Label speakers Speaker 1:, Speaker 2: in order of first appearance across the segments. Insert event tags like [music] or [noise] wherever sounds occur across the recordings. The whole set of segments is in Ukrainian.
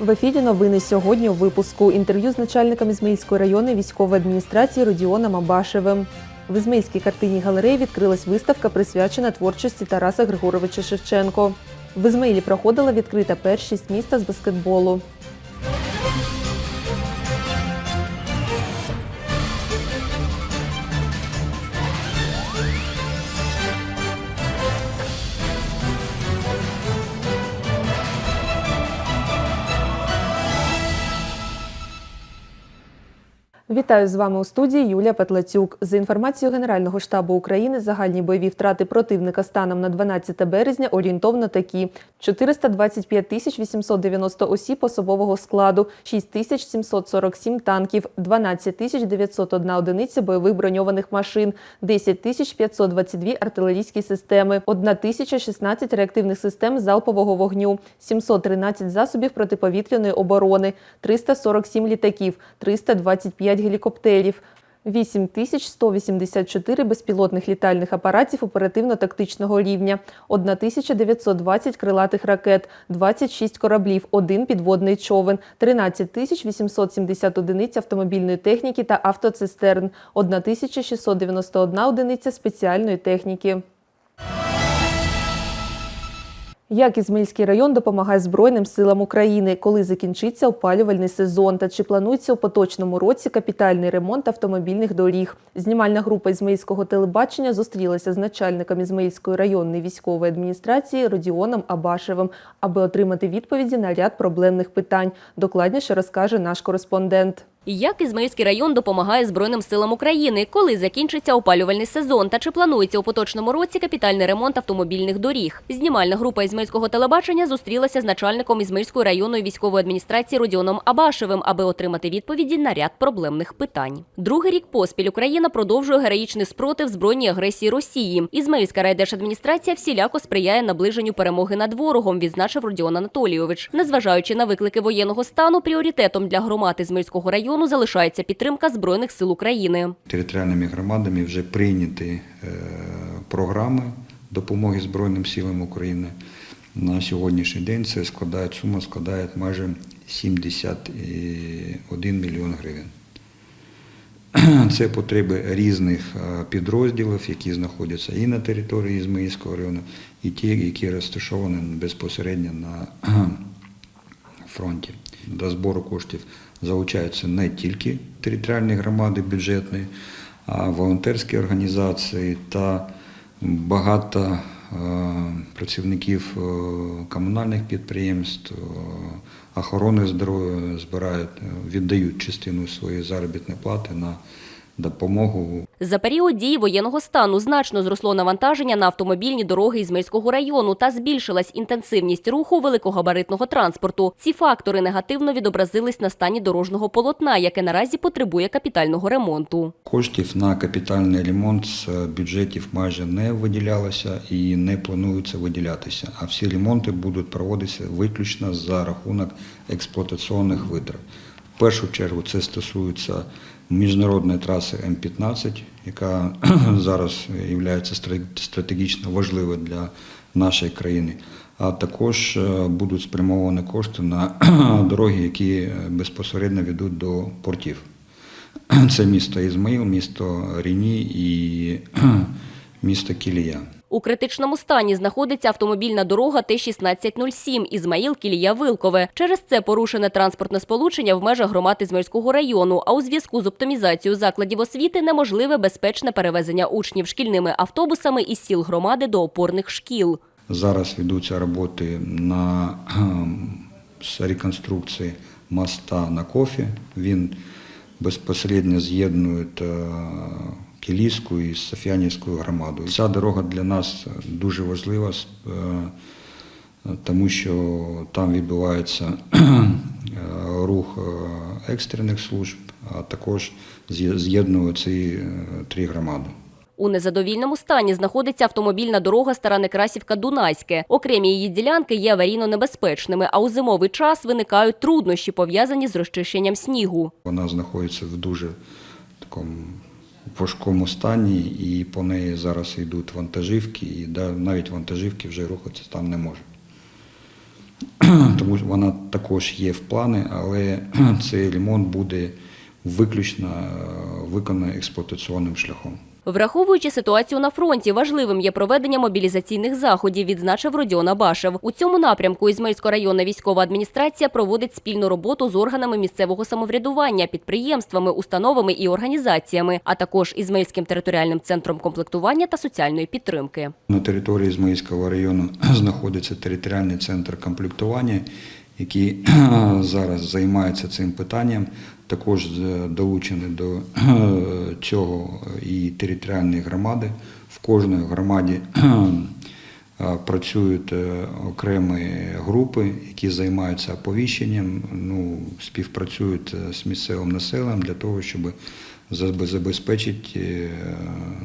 Speaker 1: В ефірі новини сьогодні у випуску інтерв'ю з начальником Ізмаїльської районної військової адміністрації Родіоном Абашевим. В Ізмаїльській картинній галереї відкрилась виставка, присвячена творчості Тараса Григоровича Шевченко. В Ізмаїлі проходила відкрита першість міста з баскетболу. Вітаю з вами у студії Юлія Петлацюк. За інформацією Генерального штабу України, загальні бойові втрати противника станом на 12 березня орієнтовно такі: 425 тисяч 890 осіб особового складу, 6 тисяч 747 танків, 12 тисяч 901 одиниця бойових броньованих машин, 10 тисяч 522 артилерійські системи, 1 тисяча 16 реактивних систем залпового вогню, 713 засобів протиповітряної оборони, 347 літаків, 325 гелікоптерів. 8184 безпілотних літальних апаратів оперативно-тактичного рівня, 1920 крилатих ракет, 26 кораблів, 1 підводний човен, 13870 одиниць автомобільної техніки та автоцистерн, 1691 одиниця спеціальної техніки. Як Ізмаїльський район допомагає Збройним силам України, коли закінчиться опалювальний сезон та чи планується у поточному році капітальний ремонт автомобільних доріг? Знімальна група Ізмаїльського телебачення зустрілася з начальником Ізмаїльської районної військової адміністрації Родіоном Абашевим, аби отримати відповіді на ряд проблемних питань. Докладніше розкаже наш кореспондент.
Speaker 2: Як Ізмаїльський район допомагає Збройним силам України, коли закінчиться опалювальний сезон та чи планується у поточному році капітальний ремонт автомобільних доріг? Знімальна група Ізмаїльського телебачення зустрілася з начальником Ізмаїльської районної військової адміністрації Родіоном Абашевим, аби отримати відповіді на ряд проблемних питань. Другий рік поспіль Україна продовжує героїчний спротив збройній агресії Росії. Ізмаїльська райдержадміністрація всіляко сприяє наближенню перемоги над ворогом, відзначив Родіон Анатолійович. Незважаючи на виклики воєнного стану, пріоритетом для громад Ізмаїльського району залишається підтримка збройних сил України.
Speaker 3: Територіальними громадами вже прийняті е, програми допомоги Збройним силам України. На сьогоднішній день це складає сума складає майже 71 мільйон гривень. [clears throat] Це потреби різних е, підрозділів, які знаходяться і на території Ізмаїльського району, і ті, які розташовані безпосередньо на [clears throat] фронті. До збору коштів залучаються не тільки територіальні громади бюджетні, а волонтерські організації та багато е, працівників е, комунальних підприємств, е, охорони здоров'я збирають, віддають частину своєї заробітної плати на допомогу
Speaker 2: За період дії воєнного стану значно зросло навантаження на автомобільні дороги Ізмаїльського району та збільшилась інтенсивність руху великогабаритного транспорту. Ці фактори негативно відобразились на стані дорожнього полотна, яке наразі потребує капітального ремонту.
Speaker 3: Коштів на капітальний ремонт з бюджетів майже не виділялося і не планується виділятися. А всі ремонти будуть проводитися виключно за рахунок експлуатаційних витрат. В першу чергу це стосується міжнародної траси М-15, яка [clears throat] зараз є стратегічно важливою для нашої країни. А також е, будуть спрямовані кошти на [clears throat] дороги, які безпосередньо ведуть до портів. [clears throat] Це місто Ізмаїл, місто Ріні і місто Кілія.
Speaker 2: У критичному стані знаходиться автомобільна дорога Т-1607 Ізмаїл Кілія Вилкове. Через це порушене транспортне сполучення в межах громад Ізмаїльського району. А у зв'язку з оптимізацією закладів освіти неможливе безпечне перевезення учнів шкільними автобусами із сіл громади до опорних шкіл.
Speaker 3: Зараз ведуться роботи на реконструкції моста на кофі. Він безпосередньо з'єднує Кілійську і Софіанівську громаду. Ця дорога для нас дуже важлива, е, тому що там відбувається е, рух е, екстрених служб, а також з'є- з'єднує ці е, три громади.
Speaker 2: У незадовільному стані знаходиться автомобільна дорога Стара Некрасівка Дунайське. Окремі її ділянки є аварійно небезпечними, а у зимовий час виникають труднощі, пов'язані з розчищенням снігу.
Speaker 3: Вона знаходиться в дуже такому важкому стані, і по неї зараз йдуть вантажівки, і навіть вантажівки вже рухатися там не можуть. [clears throat] тому вона також є в плани, але [clears throat] цей ремонт буде виключно е, виконаний експлуатаційним шляхом.
Speaker 2: Враховуючи ситуацію на фронті, важливим є проведення мобілізаційних заходів, відзначив Родіон Абашев. У цьому напрямку Ізмаїльська районна військова адміністрація проводить спільну роботу з органами місцевого самоврядування, підприємствами, установами і організаціями, а також Ізмаїльським територіальним центром комплектування та соціальної підтримки.
Speaker 3: На території Ізмаїльського району [clears throat] знаходиться територіальний центр комплектування, який [clears throat] зараз займається цим питанням. Також [clears throat] е, долучені до е, цього і територіальні громади. В кожній громаді [clears throat] е, працюють е, окремі групи, які займаються оповіщенням, ну, співпрацюють е, з місцевим населенням для того, щоб забезпечити е,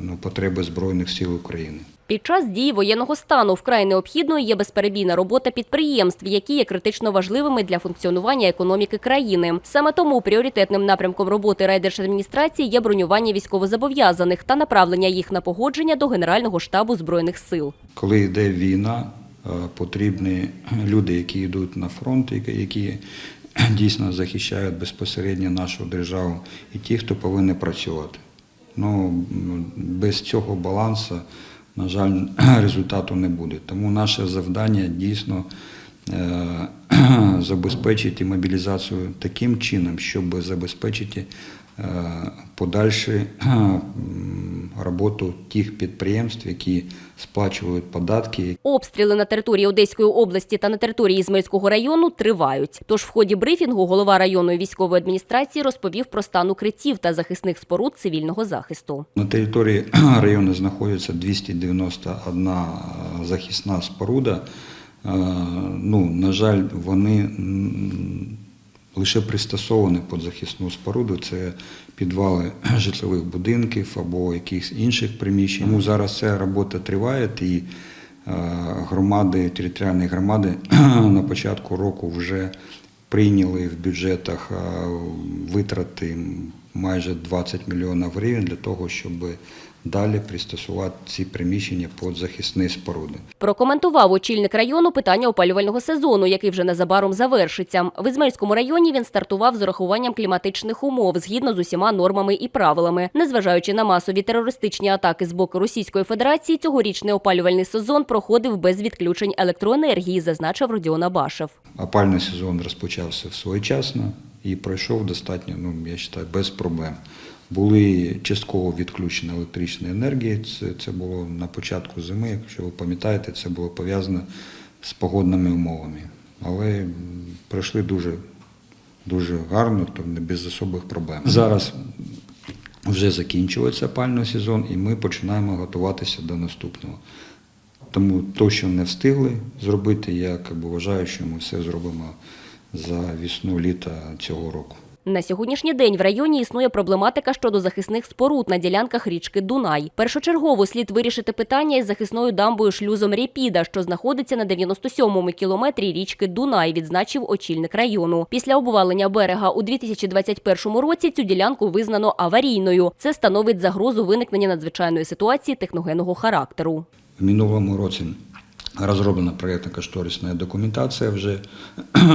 Speaker 3: ну, потреби Збройних сил України.
Speaker 2: Під час дії воєнного стану вкрай необхідною є безперебійна робота підприємств, які є критично важливими для функціонування економіки країни. Саме тому пріоритетним напрямком роботи райдержадміністрації є бронювання військовозобов'язаних та направлення їх на погодження до Генерального штабу збройних сил.
Speaker 3: Коли йде війна, е, потрібні люди, які йдуть на фронт, які- [clears throat] дійсно захищають безпосередньо нашу державу, і ті, хто повинні працювати. Ну, без цього балансу, на жаль, [clears throat] результату не буде. Тому наше завдання дійсно е, [clears throat] забезпечити мобілізацію таким чином, щоб забезпечити подальшу [clears throat] роботу тих підприємств, які сплачують податки,
Speaker 2: Обстріли на території Одеської області та на території Ізмаїльського району тривають. Тож в ході брифінгу голова районної військової адміністрації розповів про стан укриттів та захисних споруд цивільного захисту.
Speaker 3: На території [clears throat] району знаходиться 291 захисна споруда. Е, Ну, на жаль, вони лише пристосовані під захисну споруду. Це підвали [clears throat] житлових будинків або якихось інших приміщень. Тому зараз ця робота триває і е, громади, територіальні громади [clears throat] на початку року вже прийняли в бюджетах е, витрати майже 20 мільйонів гривень для того, щоб далі пристосувати ці приміщення під захисні споруди.
Speaker 2: Прокоментував очільник району питання опалювального сезону, який вже незабаром завершиться. В Ізмаїльському районі він стартував з урахуванням кліматичних умов згідно з усіма нормами і правилами. Незважаючи на масові терористичні атаки з боку Російської Федерації, цьогорічний опалювальний сезон проходив без відключень електроенергії, зазначив Родіон Абашев.
Speaker 3: Опальний сезон розпочався своєчасно і пройшов достатньо, ну я вважаю, без проблем. Були частково відключені електричної енергії. Це, це було на початку зими. Якщо ви пам'ятаєте, це було пов'язано з погодними умовами. Але пройшли дуже, дуже гарно, то без особих проблем. Зараз вже закінчується опальний сезон, і ми починаємо готуватися до наступного. Тому то, що не встигли зробити, я би, вважаю, що ми все зробимо за весну літа цього року.
Speaker 2: На сьогоднішній день в районі існує проблематика щодо захисних споруд на ділянках річки Дунай. Першочергово слід вирішити питання із захисною дамбою шлюзом Рєпіда, що знаходиться на 97-му кілометрі річки Дунай, відзначив очільник району. Після обвалення берега у 2021 році цю ділянку визнано аварійною. Це становить загрозу виникнення надзвичайної ситуації техногенного характеру.
Speaker 3: В минулому році розроблена проєктно-кошторисна документація вже [clears throat]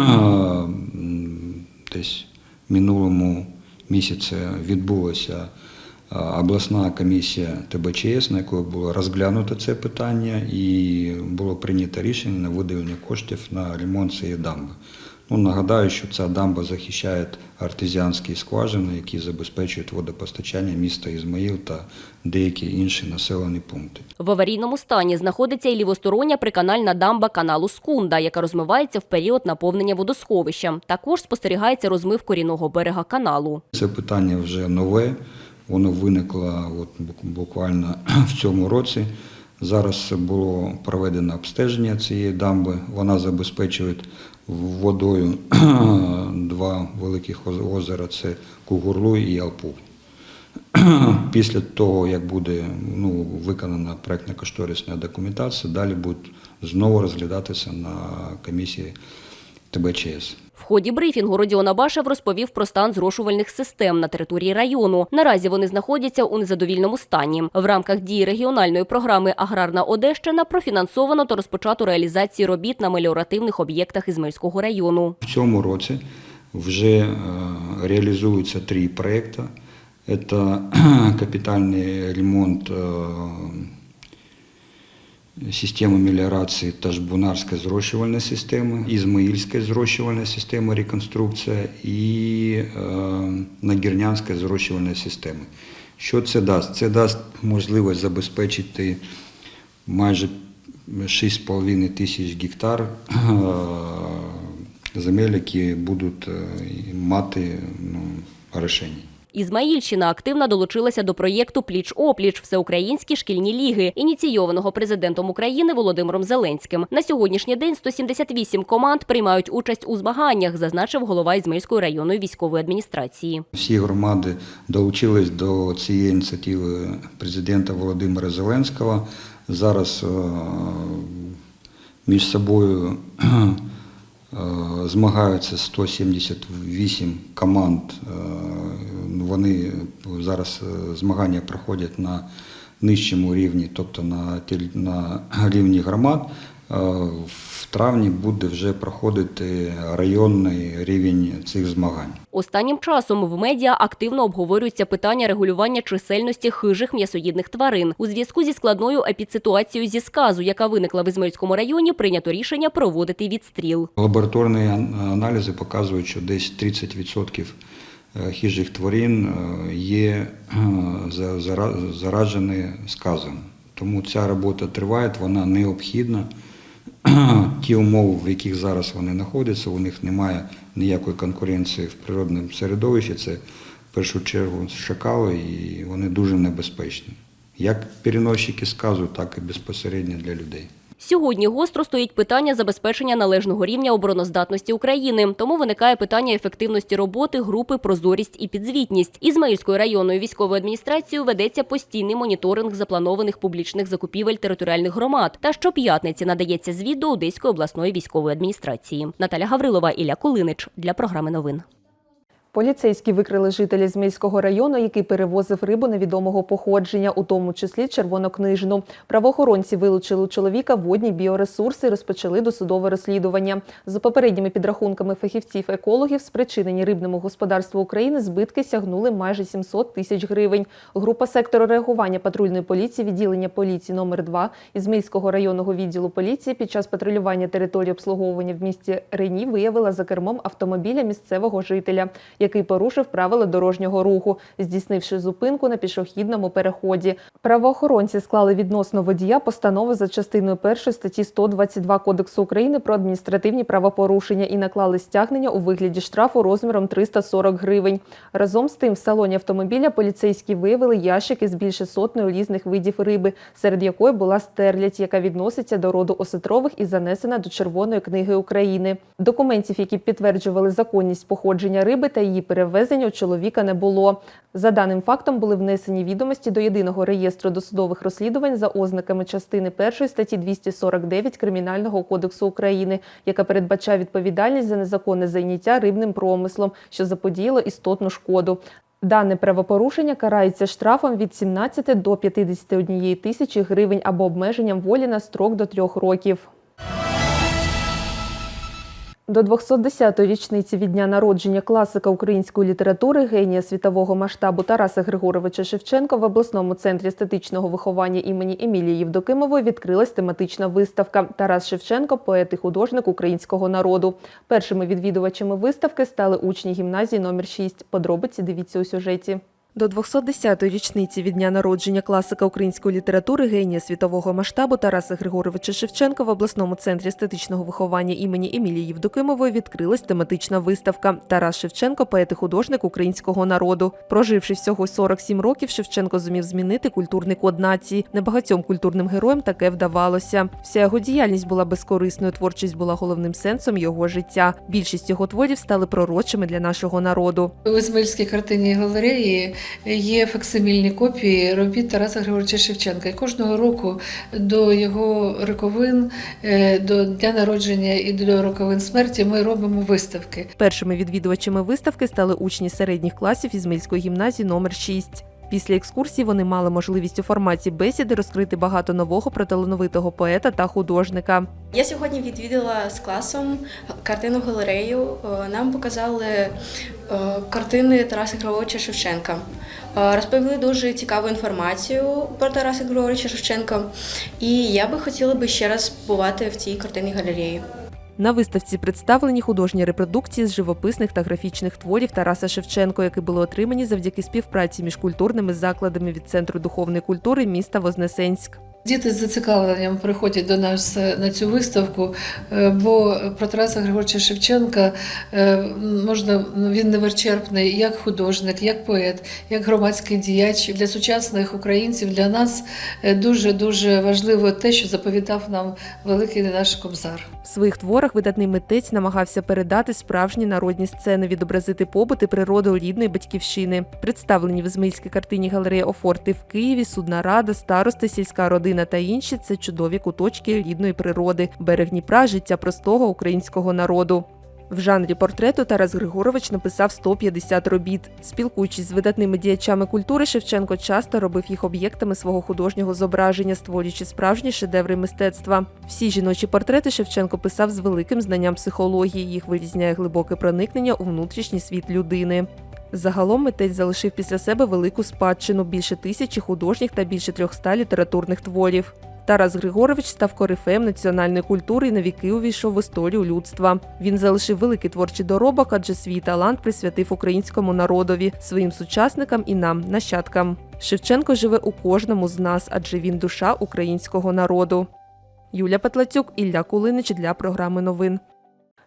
Speaker 3: десь минулому місяці відбулася обласна комісія ТБЧС, на якої було розглянуто це питання і було прийнято рішення на виділення коштів на ремонт цієї дамби. Ну, нагадаю, що ця дамба захищає артезіанські скважини, які забезпечують водопостачання міста Ізмаїл та деякі інші населені пункти.
Speaker 2: В аварійному стані знаходиться і лівостороння приканальна дамба каналу Скунда, яка розмивається в період наповнення водосховища. Також спостерігається розмив корінного берега каналу.
Speaker 3: Це питання вже нове, воно виникло от буквально [clears throat] в цьому році. Зараз було проведено обстеження цієї дамби. Вона забезпечує водою [clears throat] два великих озера це Кугурлу і Алпу. [clears throat] Після того, як буде ну, виконана проєктно-кошторисна документація, далі будуть знову розглядатися на комісії ТБЧС.
Speaker 2: В ході брифінгу Родіон Абашев розповів про стан зрошувальних систем на території району. Наразі вони знаходяться у незадовільному стані. В рамках дії регіональної програми Аграрна Одещина профінансовано та розпочато реалізацію робіт на меліоративних об'єктах Ізмельського району.
Speaker 3: В цьому році вже е, реалізуються три проекти. Це [clears throat] капітальний ремонт е, системи меліорації та жбунарської зрощувальної системи, Ізмаїльської зрощувальної системи реконструкція і е, Нагірнянської зрощувальної системи. Що це дасть? Це дасть можливість забезпечити майже 6,5 тисяч гектар е, земель, які будуть е, мати ну, рішення.
Speaker 2: Ізмаїльщина активно долучилася до проєкту Пліч опліч всеукраїнські шкільні ліги, ініційованого президентом України Володимиром Зеленським. На сьогоднішній день 178 команд приймають участь у змаганнях, зазначив голова Ізмаїльської районної військової адміністрації.
Speaker 3: Всі громади долучились до цієї ініціативи президента Володимира Зеленського. Зараз е, між собою змагаються 178 команд. Е, Вони зараз е, змагання проходять на нижчому рівні, тобто на, на [clears throat] рівні громад. Е, В травні буде вже проходити районний рівень цих змагань.
Speaker 2: Останнім часом в медіа активно обговорюються питання регулювання чисельності хижих м'ясоїдних тварин. У зв'язку зі складною епідситуацією зі сказу, яка виникла в Ізмаїльському районі, прийнято рішення проводити відстріл.
Speaker 3: Лабораторні аналізи показують, що десь 30% е, хижих тварин е, є за- зара- заражені сказом. Тому ця робота триває, вона необхідна. [clears throat] Ті умови, в яких зараз вони знаходяться, у них немає ніякої конкуренції в природному середовищі. Це в першу чергу шакали, і вони дуже небезпечні. Як переносчики сказу, так і безпосередньо для людей.
Speaker 2: Сьогодні гостро стоїть питання забезпечення належного рівня обороноздатності України. Тому виникає питання ефективності роботи групи Прозорість і підзвітність. Ізмаїльською районною військовою адміністрацією ведеться постійний моніторинг запланованих публічних закупівель територіальних громад. Та щоп'ятниці надається звіт до Одеської обласної військової адміністрації. Наталя Гаврилова, Ілля Кулинич для програми новин.
Speaker 1: Поліцейські викрили жителя Змільського району, який перевозив рибу невідомого походження, у тому числі червонокнижну. Правоохоронці вилучили у чоловіка водні біоресурси розпочали досудове розслідування. За попередніми підрахунками фахівців-екологів, спричинені рибному господарству України збитки сягнули майже 700 тисяч гривень. Група сектору реагування патрульної поліції відділення поліції номер 2 Ізмільського районного відділу поліції під час патрулювання території обслуговування в місті Рені виявила за кермом автомобіля місцевого жителя, який порушив правила дорожнього руху, здійснивши зупинку на пішохідному переході. Правоохоронці склали відносно водія постанови за частиною 1 статті 122 Кодексу України про адміністративні правопорушення і наклали стягнення у вигляді штрафу розміром 340 гривень. Разом з тим, в салоні автомобіля поліцейські виявили ящики з більше сотнею різних видів риби, серед якої була стерлядь, яка відноситься до роду осетрових і занесена до Червоної книги України. Документів, які підтверджували законність походження риби та її перевезення, у чоловіка не було. За даним фактом були внесені відомості до єдиного реєстру досудових розслідувань за ознаками частини 1 статті 249 Кримінального кодексу України, яка передбачає відповідальність за незаконне зайняття рибним промислом, що заподіяло істотну шкоду. Дане правопорушення карається штрафом від 17 до 51 тисячі гривень або обмеженням волі на строк до трьох років. До 210-ї річниці від дня народження класика української літератури, генія світового масштабу Тараса Григоровича Шевченка в обласному центрі естетичного виховання імені Емілії Євдокимової відкрилась тематична виставка Тарас Шевченко, поет і художник українського народу. Першими відвідувачами виставки стали учні гімназії номер 6. Подробиці дивіться у сюжеті. До 210-ї річниці від дня народження класика української літератури генія світового масштабу Тараса Григоровича Шевченка в обласному центрі естетичного виховання імені Емілії Євдокимової відкрилась тематична виставка Тарас Шевченко, поет і художник українського народу. Проживши всього 47 років, Шевченко зумів змінити культурний код нації. Небагатьом культурним героям таке вдавалося. Вся його діяльність була безкорисною. Творчість була головним сенсом його життя. Більшість його творів стали пророчими для нашого народу.
Speaker 4: У Ізмаїльській картинній галереї є факсимільні копії робіт Тараса Григоровича Шевченка. І кожного року до його роковин, е, до дня народження і до роковин смерті ми робимо виставки.
Speaker 1: Першими відвідувачами виставки стали учні середніх класів Ізмаїльської гімназії номер 6. Після екскурсії вони мали можливість у форматі бесіди розкрити багато нового про талановитого поета та художника.
Speaker 5: Я сьогодні відвідала з класом картину галерею. Е, Нам показали е, картини Тараса Григоровича Шевченка. Е, Розповіли дуже цікаву інформацію про Тараса Григоровича Шевченка. І я би хотіла би ще раз побувати в цій картинній галереї.
Speaker 1: На виставці представлені художні репродукції з живописних та графічних творів Тараса Шевченко, які були отримані завдяки співпраці між культурними закладами від Центру духовної культури міста Вознесенськ.
Speaker 4: Діти з зацікавленням приходять до нас е, на цю виставку, е, бо про Тараса Григоровича Шевченка е, можна він невичерпний як художник, як поет, як громадський діяч для сучасних українців. Для нас дуже дуже важливо те, що заповідав нам великий наш кобзар.
Speaker 1: В своїх творах видатний митець намагався передати справжні народні сцени, відобразити побут і природу рідної батьківщини. Представлені в Ізмаїльській картині галереї Офорти в Києві, судна рада, старости, сільська родина та інші це чудові куточки рідної природи, берег Дніпра, життя простого українського народу. В жанрі портрету Тарас Григорович написав 150 робіт. Спілкуючись з видатними діячами культури, Шевченко часто робив їх об'єктами свого художнього зображення, створюючи справжні шедеври мистецтва. Всі жіночі портрети Шевченко писав з великим знанням психології. Їх вирізняє глибоке проникнення у внутрішній світ людини. Загалом митець залишив після себе велику спадщину більше тисячі художніх та більше 300 літературних творів. Тарас Григорович став корифеєм національної культури і на віки увійшов в історію людства. Він залишив великий творчий доробок, адже свій талант присвятив українському народові, своїм сучасникам і нам, нащадкам. Шевченко живе у кожному з нас, адже він душа українського народу. Юля Петлацюк, Ілля Кулинич для програми новин.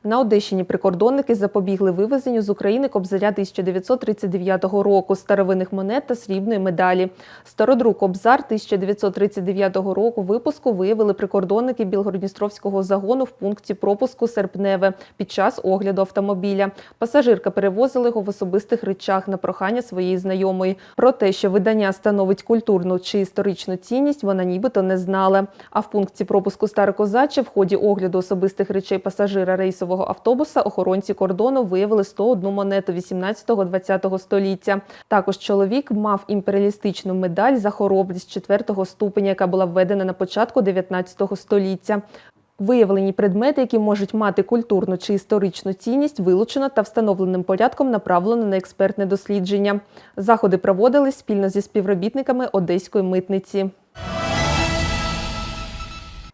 Speaker 1: На Одещині прикордонники запобігли вивезенню з України кобзаря 1939 року, старовинних монет та срібної медалі. Стародрук кобзар 1939 року випуску виявили прикордонники Білгородністровського загону в пункті пропуску Серпневе під час огляду автомобіля. Пасажирка перевозила його в особистих речах на прохання своєї знайомої. Про те, що видання становить культурну чи історичну цінність, вона нібито не знала. А в пункті пропуску Старокозаче в ході огляду особистих речей пасажира рейсового автобуса охоронці кордону виявили 101 монету 18-20 століття. Також чоловік мав імперіалістичну медаль за хоробрість 4 ступеня, яка була введена на початку 19 століття. Виявлені предмети, які можуть мати культурну чи історичну цінність, вилучено та встановленим порядком направлено на експертне дослідження. Заходи проводились спільно зі співробітниками Одеської митниці.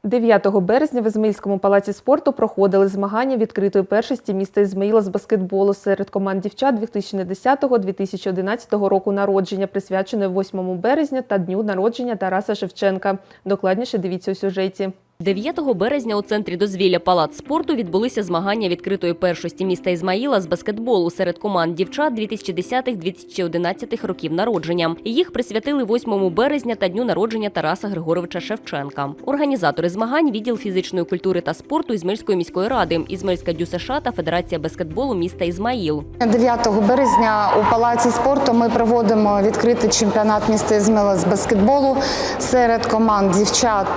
Speaker 1: 9 березня в Ізмаїльському палаці спорту проходили змагання відкритої першості міста Ізмаїла з баскетболу серед команд дівчат 2010-2011 року народження, присвячене 8 березня та дню народження Тараса Шевченка. Докладніше дивіться у сюжеті.
Speaker 2: 9 березня у центрі дозвілля Палац спорту відбулися змагання відкритої першості міста Ізмаїла з баскетболу серед команд дівчат 2010-2011 років народження. Їх присвятили 8 березня та дню народження Тараса Григоровича Шевченка. Організатори змагань відділ фізичної культури та спорту Ізмаїльської міської ради, Ізмаїльська ДЮСШ та Федерація баскетболу міста Ізмаїл.
Speaker 6: 9 березня у палаці спорту ми проводимо відкритий чемпіонат міста Ізмила з баскетболу серед команд дівчат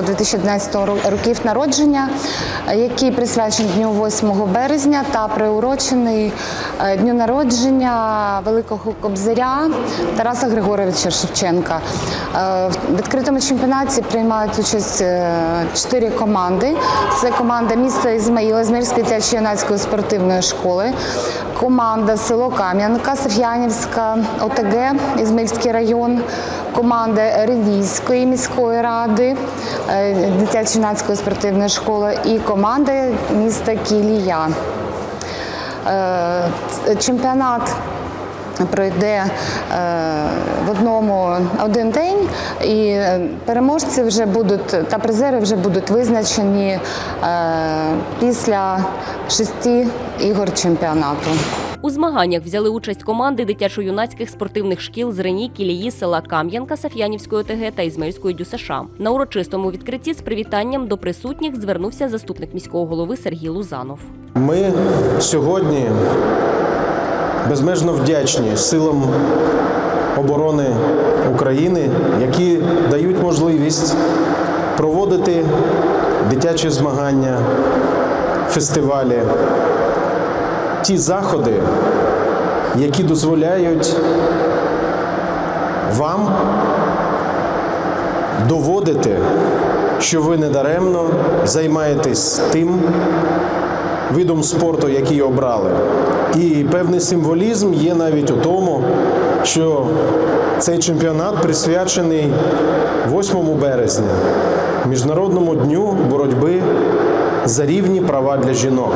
Speaker 6: 2010-2011 років народження, який присвячений дню 8 березня та приурочений е, дню народження великого кобзаря Тараса Григоровича Шевченка. Е, В відкритому чемпіонаті приймають участь е, чотири команди. Це команда міста Ізмаїла, Ізмаїльської дитячої юнацької спортивної школи, команда село Кам'янка, Соф'янівська ОТГ, Ізмельський район, команда Ревійської міської ради, е, дитячо-юнацької спортивної школи і команда міста Кілія. Е, Чемпіонат пройде е, в одному один день, і переможці вже будуть та призери вже будуть визначені е, після шести ігор чемпіонату.
Speaker 2: У змаганнях взяли участь команди дитячо-юнацьких спортивних шкіл з Рені, Кілії, села Кам'янка, Саф'янівської ОТГ та Ізмаїльської ДЮСШ. На урочистому відкритті з привітанням до присутніх звернувся заступник міського голови Сергій Лузанов.
Speaker 7: Ми сьогодні безмежно вдячні силам оборони України, які дають можливість проводити дитячі змагання, фестивалі, ті заходи, які дозволяють вам доводити, що ви недаремно займаєтесь тим видом спорту, який обрали. І певний символізм є навіть у тому, що цей чемпіонат присвячений 8 березня, Міжнародному дню боротьби за рівні права для жінок.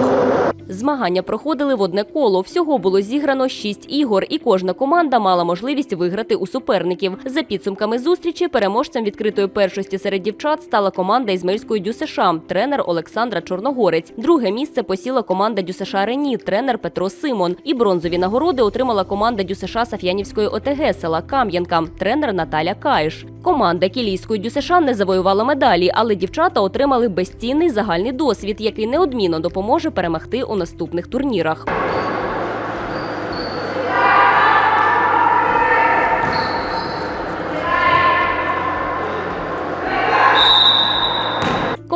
Speaker 2: Змагання проходили в одне коло. Всього було зіграно шість ігор, і кожна команда мала можливість виграти у суперників. За підсумками зустрічі переможцем відкритої першості серед дівчат стала команда Ізмельської ДЮСШ, тренер Олександра Чорногорець. Друге місце посіла команда ДЮСШ Рені, тренер Петро Симон. І бронзові нагороди отримала команда ДЮСШ Саф'янівської ОТГ села Кам'янка, тренер Наталя Каїш. Команда Кілійської ДЮСШ не завоювала медалі, але дівчата отримали безцінний загальний досвід, який неодмінно допоможе перемогти у наступних турнірах.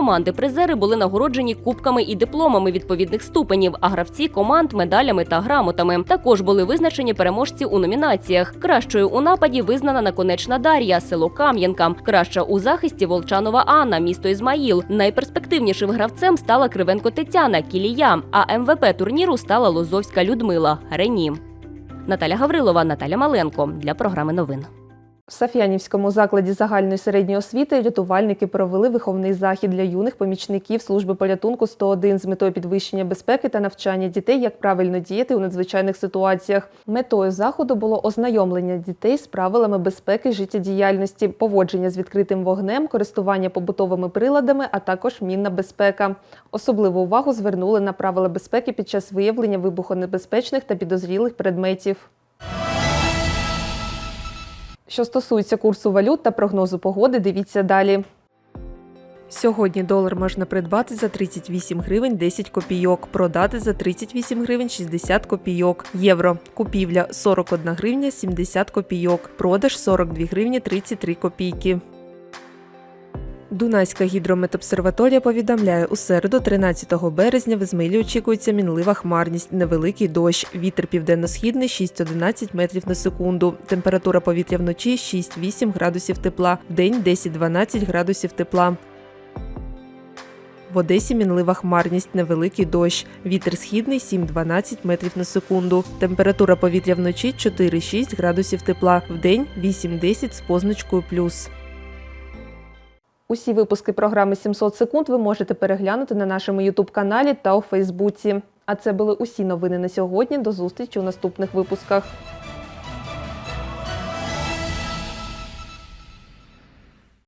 Speaker 2: Команди-призери були нагороджені кубками і дипломами відповідних ступенів, а гравці команд медалями та грамотами. Також були визначені переможці у номінаціях. Кращою у нападі визнана наконечна Дар'я, село Кам'янка. Краща у захисті Волчанова Анна, місто Ізмаїл. Найперспективнішим гравцем стала Кривенко Тетяна Кілія. А МВП турніру стала Лозовська Людмила Рені. Наталя Гаврилова, Наталя Маленко для програми новин.
Speaker 1: В Саф'янівському закладі загальної середньої освіти рятувальники провели виховний захід для юних помічників служби порятунку 101 з метою підвищення безпеки та навчання дітей, як правильно діяти у надзвичайних ситуаціях. Метою заходу було ознайомлення дітей з правилами безпеки життєдіяльності, поводження з відкритим вогнем, користування побутовими приладами, а також мінна безпека. Особливу увагу звернули на правила безпеки під час виявлення вибухонебезпечних та підозрілих предметів. Що стосується курсу валют та прогнозу погоди, дивіться далі. Сьогодні долар можна придбати за 38 гривень 10 копійок, продати за 38 гривень 60 копійок. Євро. Купівля 41 гривня 70 копійок, продаж 42 гривні 33 копійки. Дунайська гідрометобсерваторія повідомляє, у середу, 13 березня, в Ізмаїлі очікується мінлива хмарність, невеликий дощ. Вітер південно-східний 6-11 метрів на секунду. Температура повітря вночі 6-8 градусів тепла, вдень 10-12 градусів тепла. В Одесі мінлива хмарність, невеликий дощ. Вітер східний 7-12 метрів на секунду. Температура повітря вночі 4-6 градусів тепла, вдень 8-10 з позначкою плюс. Усі випуски програми 700 секунд ви можете переглянути на нашому Ютуб-каналі та у Фейсбуці. А це були усі новини на сьогодні. До зустрічі у наступних випусках.